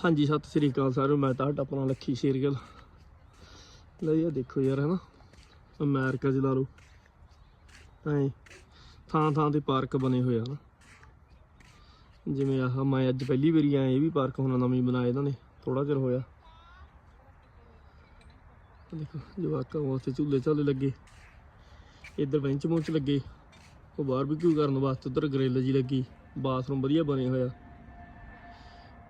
ਹਾਂਜੀ, ਸਤਿ ਸ੍ਰੀ ਅਕਾਲ ਸਾਰਿਆਂ ਮੈਂ ਤਾਂ ਟੱਪਣਾ ਲੱਖੀ ਸ਼ੇਰਗਿੱਲ ਲੈ ਇਹ ਦੇਖੋ ਯਾਰ, ਹਨਾ? ਅਮਰੀਕਾ ਚ ਲਾ ਲਓ। ਐ, ਥਾਂ ਥਾਂ ਤੇ ਪਾਰਕ ਬਣੇ ਹੋਏ ਆ ਨਾ ਜਿਵੇਂ ਆਹ, ਮੈਂ ਅੱਜ ਪਹਿਲੀ ਵਾਰੀ ਆਇਆ, ਇਹ ਵੀ ਪਾਰਕ ਹੁਣ ਨਵੀਂ ਬਣਾਇਆ ਇਹਨਾਂ ਨੇ। ਥੋੜਾ ਚਿਰ ਹੋਇਆ। ਦੇਖੋ, ਜਵਾਕਾਂ ਵਾਸਤੇ ਝੂਲੇ ਝਾਲੇ ਲੱਗੇ। ਇੱਧਰ ਬੈਂਚ ਬੁੰਚ ਲੱਗੇ। ਉਹ ਬਾਰਬੀਕਿਊ ਕਰਨ ਵਾਸਤੇ ਉੱਧਰ ਗ੍ਰਿਲ ਜੀ ਲੱਗੀ। ਬਾਥਰੂਮ ਵਧੀਆ ਬਣੇ ਹੋਇਆ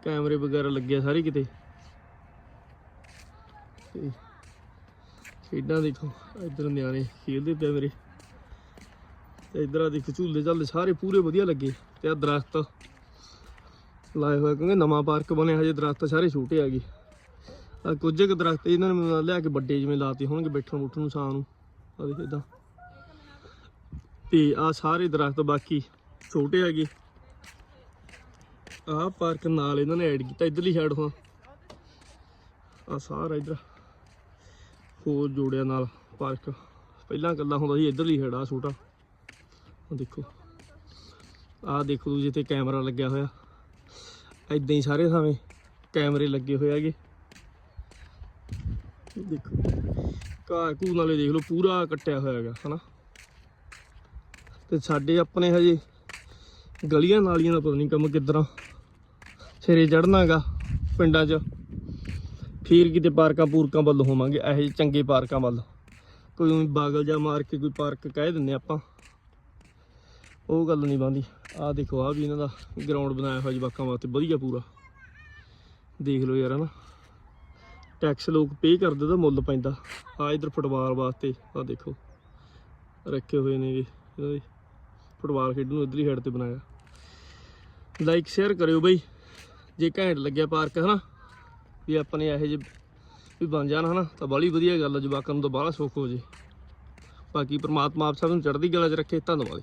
ਕੈਮਰੇ ਵਗੈਰਾ ਲੱਗੇ ਸਾਰੇ ਕਿਤੇ। ਤੇ ਖੇਡਾਂ ਦੇਖੋ, ਇੱਧਰ ਨਿਆਣੇ ਖੇਡਦੇ ਪਏ ਮੇਰੇ। ਤੇ ਇੱਧਰ ਆ ਦੇਖੋ, ਝੂਲੇ ਝਾਲੇ ਸਾਰੇ ਪੂਰੇ ਵਧੀਆ ਲੱਗੇ ਤੇ ਆ ਦਰਖਤ ਲਾਏ ਹੋਏ ਕਿਉਂਕਿ ਨਵਾਂ ਪਾਰਕ ਬਣਿਆ, ਹਜੇ ਦਰਖਤ ਸਾਰੇ ਛੋਟੇ ਹੈਗੇ ਆ ਕੁਝ ਕੁ ਦਰਖਤ ਇਹਨਾਂ ਨੇ ਲਿਆ ਕੇ ਵੱਡੇ ਜਿਵੇਂ ਲਾਤੇ ਹੋਣਗੇ ਬੈਠਣ ਬੁੱਠਣ ਨੂੰ ਛਾਂ ਨੂੰ। ਆ ਦੇਖੋ ਇਦਾਂ। ਤੇ ਆ ਸਾਰੇ ਦਰਖਤ ਬਾਕੀ ਛੋਟੇ ਹੈਗੇ ਆਹ ਪਾਰਕ ਨਾਲ ਇਹਨਾਂ ਨੇ ਐਡ ਕੀਤਾ, ਇਧਰਲੀ ਸਾਈਡ ਤੋਂ। ਆ ਸਾਰਾ ਇਧਰ, ਹੋਰ ਜੋੜਿਆ ਨਾਲ ਪਾਰਕ ਪਹਿਲਾਂ ਕੱਲਾ ਹੁੰਦਾ ਸੀ, ਇਧਰਲੀ ਸਾਈਡ ਆ ਛੋਟਾ। ਆ ਦੇਖੋ। ਆਹ ਦੇਖੋ ਤੁਸੀਂ ਜਿੱਥੇ ਕੈਮਰਾ ਲੱਗਿਆ ਹੋਇਆ। ਇਦਾਂ ਹੀ ਸਾਰੇ ਥਾਵੇਂ ਕੈਮਰੇ ਲੱਗੇ ਹੋਏ ਹੈਗੇ। ਦੇਖੋ ਘਾਹ ਘੂ ਨਾਲੇ ਦੇਖ ਲਓ, ਪੂਰਾ ਕੱਟਿਆ ਹੋਇਆ ਹੈਗਾ, ਹਨਾ? ਤੇ ਸਾਡੇ ਆਪਣੇ ਹਜੇ ਗਲੀਆਂ ਨਾਲੀਆਂ ਦਾ ਪਤਾ ਨਹੀਂ ਕੰਮ ਕਿੱਦਾਂ। ਸਿਰੇ ਚੜਨਾਗਾ ਪਿੰਡਾਂ 'ਚ। ਫਿਰ ਕਿਤੇ ਪਾਰਕਾਂ ਪੂਰਕਾਂ ਵੱਲ ਹੋਵਾਂਗੇ, ਇਹੋ ਜਿਹੇ ਚੰਗੇ ਪਾਰਕਾਂ ਵੱਲ। ਕੋਈ ਊਂ ਬਾਗਲ ਜਾ ਮਾਰ ਕੇ ਕੋਈ ਪਾਰਕ ਕਹਿ ਦਿੰਨੇ ਆਪਾਂ। ਉਹ ਗੱਲ ਨਹੀਂ ਬੰਦੀ ਆਹ ਦੇਖੋ, ਆਹ ਵੀ ਇਹਨਾਂ ਦਾ ਗਰਾਊਂਡ ਬਣਾਇਆ ਹੋਇਆ ਜਵਾਕਾਂ ਵਾਸਤੇ, ਵਧੀਆ ਪੂਰਾ। ਦੇਖ ਲਓ ਯਾਰ ਹਨਾ। ਟੈਕਸ ਲੋਕ ਪੇ ਕਰਦੇ ਤਾਂ ਮੁੱਲ ਪੈਂਦਾ। ਆ ਇਧਰ ਫੁੱਟਬਾਲ ਵਾਸਤੇ, ਆਹ ਦੇਖੋ। ਰੱਖੇ ਹੋਏ ਨੇਗੇ। ਇਹਨਾਂ ਫੁੱਟਬਾਲ ਖੇਡਣ ਨੂੰ ਇਧਰਲੀ ਸਾਈਡ ਤੇ ਬਣਾਇਆ। ਲਾਈਕ ਸ਼ੇਅਰ ਕਰਿਓ ਬਈ। ਜੇ ਘੈਂਟ ਲੱਗਿਆ ਪਾਰਕ, ਹਨਾ? ਵੀ ਆਪਣੇ ਇਹੋ ਜਿਹੇ ਵੀ ਬਣ ਜਾਣ, ਹਨਾ? ਤਾਂ ਬੜੀ ਵਧੀਆ ਗੱਲ ਆ, ਜਵਾਕਾਂ ਨੂੰ ਤਾਂ ਬਾਹਲਾ ਸੁੱਖ ਹੋ ਜੇ। ਬਾਕੀ ਪ੍ਰਮਾਤਮਾ ਆਪ ਸਭ ਨੂੰ ਚੜ੍ਹਦੀ ਕਲਾ 'ਚ ਰੱਖੇ, ਧੰਨਵਾਦ।